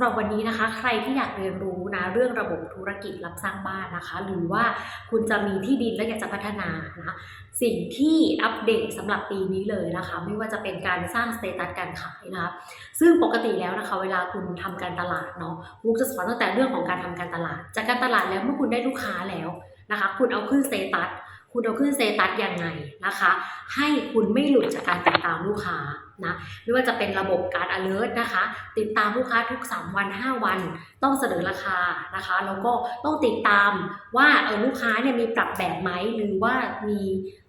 สำหรับวันนี้นะคะใครที่อยากเรียนรู้นะเรื่องระบบธุรกิจรับสร้างบ้านนะคะ หรือว่าคุณจะมีที่ดินและอยากจะพัฒนานะสิ่งที่อัปเดตสำหรับปีนี้เลยนะคะ ไม่ว่าจะเป็นการสร้างสเตตัสการขายนะคะซึ่งปกติแล้วนะคะ เวลาคุณทำการตลาดเนาะมุกจะสอนตั้งแต่เรื่องของการทำการตลาด จากการตลาดแล้วเมื่อคุณได้ลูกค้าแล้วนะคะ คุณเอาขึ้นสเตตัสคุณเอาขึ้นสเตตัสยังไงนะคะ ให้คุณไม่หลุดจากการติดตามลูกค้า นะไม่ว่าจะเป็นระบบการ alert นะคะ ติดตามลูกค้าทุก 3 วัน 5 วัน ต้องเสนอราคานะคะ แล้วก็ต้องติดตามว่าเออลูกค้าเนี่ยมีปรับแบบไหมหรือว่ามี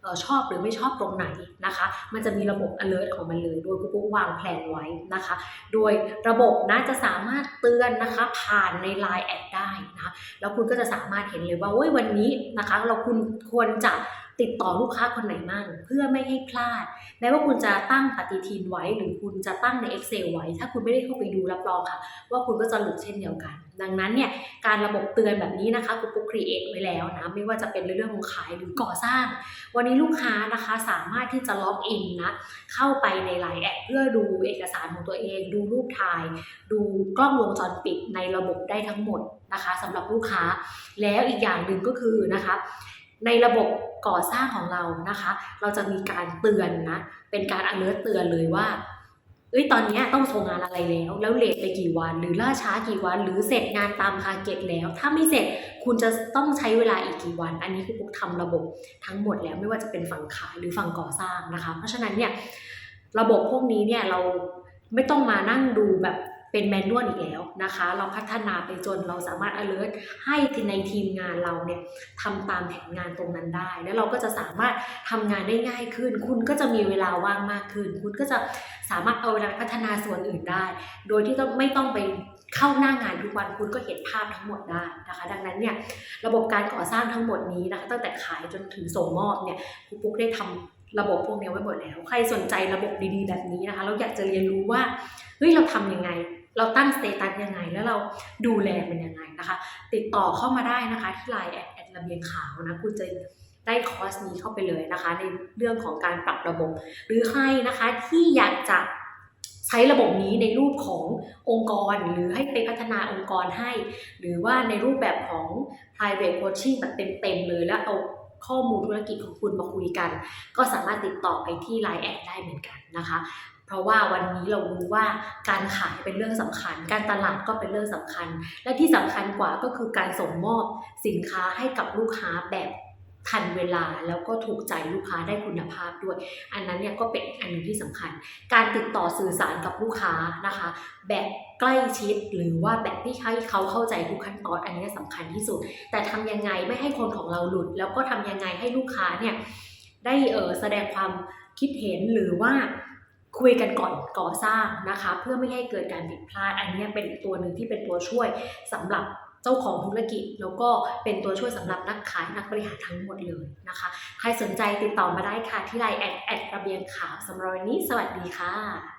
ออชอบหรือไม่ชอบตรงไหนนะคะ มันจะมีระบบ alert ของมันเลย โดยกุ๊กกุ๊วางแผนไว้นะคะ โดยระบบนะจะสามารถเตือนนะคะผ่านใน Line แอดได้นะะแล้วคุณก็จะสามารถเห็นเลยว่าเว้ยวันนี้นะคะ เราคุณควรจะ ติดต่อลูกค้าคนไหนมั่งเพื่อไม่ให้พลาด แม้ว่าคุณจะตั้งปฏิทินไว้ หรือคุณจะตั้งใน Excel ไว้ ถ้าคุณไม่ได้เข้าไปดูรับรองค่ะ ว่าคุณก็จะหลุดเช่นเดียวกัน ดังนั้นเนี่ยการระบบเตือนแบบนี้นะคะคุณปุ๊กครีเอทไว้แล้วนะไม่ว่าจะเป็นเรื่องของขายหรือก่อสร้าง วันนี้ลูกค้านะคะสามารถที่จะล็อกอินนะเข้าไปในไลน์แอดเพื่อดูเอกสารของตัวเอง ดูรูปถ่าย ดูกล้องวงจรปิดในระบบได้ทั้งหมดนะคะสำหรับลูกค้าแล้วอีกอย่างหนึ่งก็คือนะคะ ในระบบก่อสร้างของเรานะคะ เราจะมีการเตือนนะ เป็นการ alert เตือนเลยว่าเอ้ยตอนนี้ต้องส่งงานอะไรแล้ว แล้วเลทไปกี่วัน หรือล่าช้ากี่วัน หรือเสร็จงานตามทาร์เก็ตแล้ว ถ้าไม่เสร็จคุณจะต้องใช้เวลาอีกกี่วัน อันนี้คือพวกทำระบบทั้งหมดแล้วไม่ว่าจะเป็นฝั่งขายหรือฝั่งก่อสร้างนะคะ เพราะฉะนั้นเนี่ยระบบพวกนี้เนี่ยเราไม่ต้องมานั่งดูแบบ เป็นแมนนวลอีกแล้วนะคะ เราพัฒนาไปจนเราสามารถ alert ให้ในทีมงานเราเนี่ยทำตามแผนงานตรงนั้นได้ แล้วเราก็จะสามารถทำงานได้ง่ายขึ้น คุณก็จะมีเวลาว่างมากขึ้น คุณก็จะสามารถเอาเวลาพัฒนาส่วนอื่นได้ โดยที่ต้องไม่ต้องไปเข้าหน้างานทุกวันคุณก็เห็นภาพทั้งหมดได้นะคะ ดังนั้นเนี่ยระบบการก่อสร้างทั้งหมดนี้นะคะตั้งแต่ขายจนถึงส่งมอบเนี่ยครูปุ๊กได้ทำระบบพวกนี้ไว้หมดแล้ว ใครสนใจระบบดีๆ แบบนี้นะคะ เราอยากจะเรียนรู้ว่าเฮ้ยเราทำยังไง เราตั้งสเตตัสยังไง แล้วเราดูแลมันยังไงนะคะ ติดต่อเข้ามาได้นะคะที่ไลน์แอดแอดระเบียงขาวนะคุณจะได้คอร์สนี้เข้าไปเลยนะคะ ในเรื่องของการปรับระบบ หรือใครนะคะที่อยากจะใช้ระบบนี้ในรูปขององค์กร หรือให้ไปพัฒนาองค์กรให้ หรือว่าในรูปแบบของ private coaching แบบเต็มๆเลยแล้วเอาข้อมูลธุรกิจของคุณมาคุยกัน ก็สามารถติดต่อไปที่ Line แอดได้เหมือนกันนะคะ เพราะว่าวันนี้เรารู้ว่าการขายเป็นเรื่องสำคัญ การตลาดก็เป็นเรื่องสำคัญ และที่สำคัญกว่าก็คือการส่งมอบสินค้าให้กับลูกค้าแบบทันเวลาแล้วก็ถูกใจลูกค้าได้คุณภาพด้วย อันนั้นเนี่ยก็เป็นอันนึงที่สำคัญ การติดต่อสื่อสารกับลูกค้านะคะ แบบใกล้ชิดหรือว่าแบบที่ให้เขาเข้าใจทุกขั้นตอนอันนี้สำคัญที่สุด แต่ทำยังไงไม่ให้คนของเราหลุด แล้วก็ทำยังไงให้ลูกค้าเนี่ยได้เออแสดงความคิดเห็นหรือว่า คุยกันก่อนก่อสร้างนะคะ เพื่อไม่ให้เกิดการผิดพลาด อันนี้เป็นตัวหนึ่งที่เป็นตัวช่วยสำหรับเจ้าของธุรกิจ แล้วก็เป็นตัวช่วยสำหรับนักขายนักบริหารทั้งหมดเลยนะคะ ใครสนใจติดต่อมาได้ค่ะที่ไลน์แอดแอดระเบียงขาวสำหรับวันนี้สวัสดีค่ะ